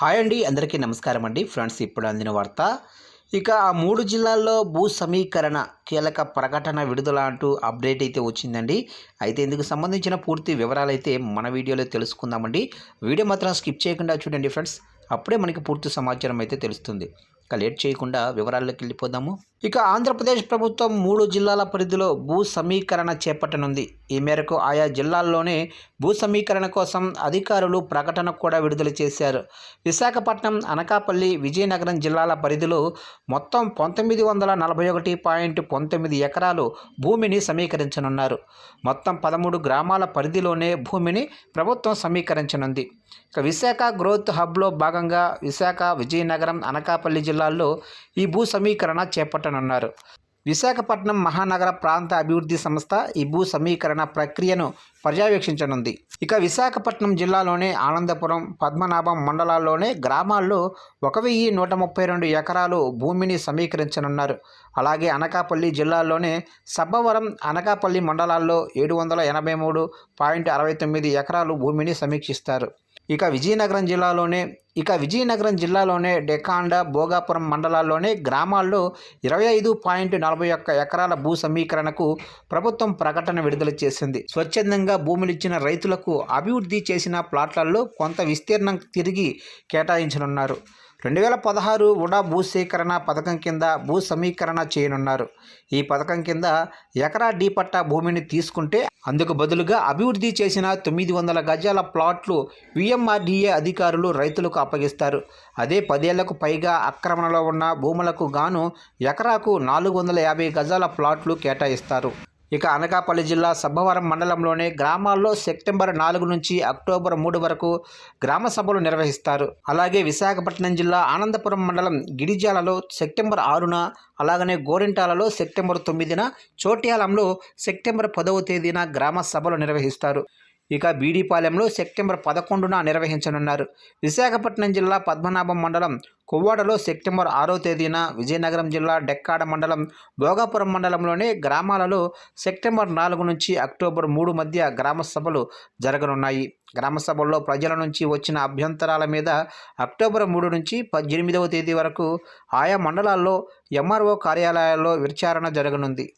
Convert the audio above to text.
Hi అండి అందరికీ నమస్కారం అండి. ఫ్రెండ్స్ ఇప్పుడు అందిన వార్త. ఇక ఆ మూడు జిల్లాల్లో భూ సమీకరణ కీలక ప్రకటన విడుదల అంటూ అప్డేట్ అయితే వచ్చిందండి. అయితే ఇందుకు సంబంధించిన పూర్తి వివరాలు అయితే మన వీడియోలో తెలుసుకుందామండి. వీడియో మాత్రం స్కిప్ చేయకుండా చూడండి ఫ్రెండ్స్. అప్పుడే మనకి పూర్తి సమాచారం అయితే తెలుస్తుంది. ఇక లేట్ చేయకుండా వివరాల్లోకి వెళ్ళిపోదాము. ఇక ఆంధ్రప్రదేశ్ ప్రభుత్వం మూడు జిల్లాల పరిధిలో భూ సమీకరణ చేపట్టనుంది. ఈ మేరకు ఆయా జిల్లాల్లోనే భూ సమీకరణ కోసం అధికారులు ప్రకటన కూడా విడుదల చేశారు. విశాఖపట్నం అనకాపల్లి విజయనగరం జిల్లాల పరిధిలో మొత్తం పంతొమ్మిది వందల నలభై ఒకటి పాయింట్ పంతొమ్మిది ఎకరాలు భూమిని సమీకరించనున్నారు. మొత్తం పదమూడు గ్రామాల పరిధిలోనే భూమిని ప్రభుత్వం సమీకరించనుంది. ఇక విశాఖ గ్రోత్ హబ్లో భాగంగా విశాఖ విజయనగరం అనకాపల్లి జిల్లాల్లో ఈ భూ సమీకరణ చేపట్టనున్నారు. విశాఖపట్నం మహానగర ప్రాంత అభివృద్ధి సంస్థ ఈ భూ సమీకరణ ప్రక్రియను పర్యవేక్షించనుంది. ఇక విశాఖపట్నం జిల్లాలోనే ఆనందపురం పద్మనాభం మండలాల్లోనే గ్రామాల్లో ఒక వెయ్యి నూట ముప్పై రెండు ఎకరాలు భూమిని సమీకరించనున్నారు. అలాగే అనకాపల్లి జిల్లాలోనే సబ్బవరం అనకాపల్లి మండలాల్లో ఏడు వందల ఎనభై మూడు పాయింట్ అరవై తొమ్మిది ఎకరాలు భూమిని సమీక్షిస్తారు. ఇక విజయనగరం జిల్లాలోనే ఇక విజయనగరం జిల్లాలోనే డెకాండ భోగాపురం మండలాల్లోనే గ్రామాల్లో ఇరవై ఐదు పాయింట్ నలభై ఒక్క ఎకరాల భూ సమీకరణకు ప్రభుత్వం ప్రకటన విడుదల చేసింది. స్వచ్ఛందంగా భూములిచ్చిన రైతులకు అభివృద్ధి చేసిన ప్లాట్లలో కొంత విస్తీర్ణం తిరిగి కేటాయించనున్నారు. రెండు వేల పదహారు ఉడా భూసేకరణ పథకం కింద భూ సమీకరణ చేయనున్నారు. ఈ పథకం కింద ఎకరా డీపట్టా భూమిని తీసుకుంటే అందుకు బదులుగా అభివృద్ధి చేసిన తొమ్మిది వందల గజాల ప్లాట్లు విఎంఆర్డీఏ అధికారులు రైతులకు అప్పగిస్తారు. అదే పదేళ్ళకు పైగా ఆక్రమణలో ఉన్న భూములకు గాను ఎకరాకు నాలుగు వందల యాభై గజాల ప్లాట్లు కేటాయిస్తారు. ఇక అనకాపల్లి జిల్లా సబ్బవరం మండలంలోని గ్రామాల్లో సెప్టెంబర్ నాలుగు నుంచి అక్టోబర్ మూడు వరకు గ్రామ సభలు నిర్వహిస్తారు. అలాగే విశాఖపట్నం జిల్లా ఆనందపురం మండలం గిరిజాలలో సెప్టెంబర్ ఆరున అలాగనే గోరింటాలలో సెప్టెంబర్ తొమ్మిదిన చోట్యాలంలో సెప్టెంబర్ పదవ తేదీన గ్రామ సభలు నిర్వహిస్తారు. ఇక బీడీపాలెంలో సెప్టెంబర్ పదకొండున నిర్వహించనున్నారు. విశాఖపట్నం జిల్లా పద్మనాభం మండలం కువ్వాడలో సెప్టెంబర్ ఆరో తేదీన విజయనగరం జిల్లా డెక్కాడ మండలం భోగాపురం మండలంలోని గ్రామాలలో సెప్టెంబర్ నాలుగు నుంచి అక్టోబర్ మూడు మధ్య గ్రామ సభలు జరగనున్నాయి. గ్రామ సభల్లో ప్రజల నుంచి వచ్చిన అభ్యంతరాల మీద అక్టోబర్ మూడు నుంచి పద్దెనిమిదవ తేదీ వరకు ఆయా మండలాల్లో ఎంఆర్ఓ కార్యాలయాల్లో విచారణ జరగనుంది.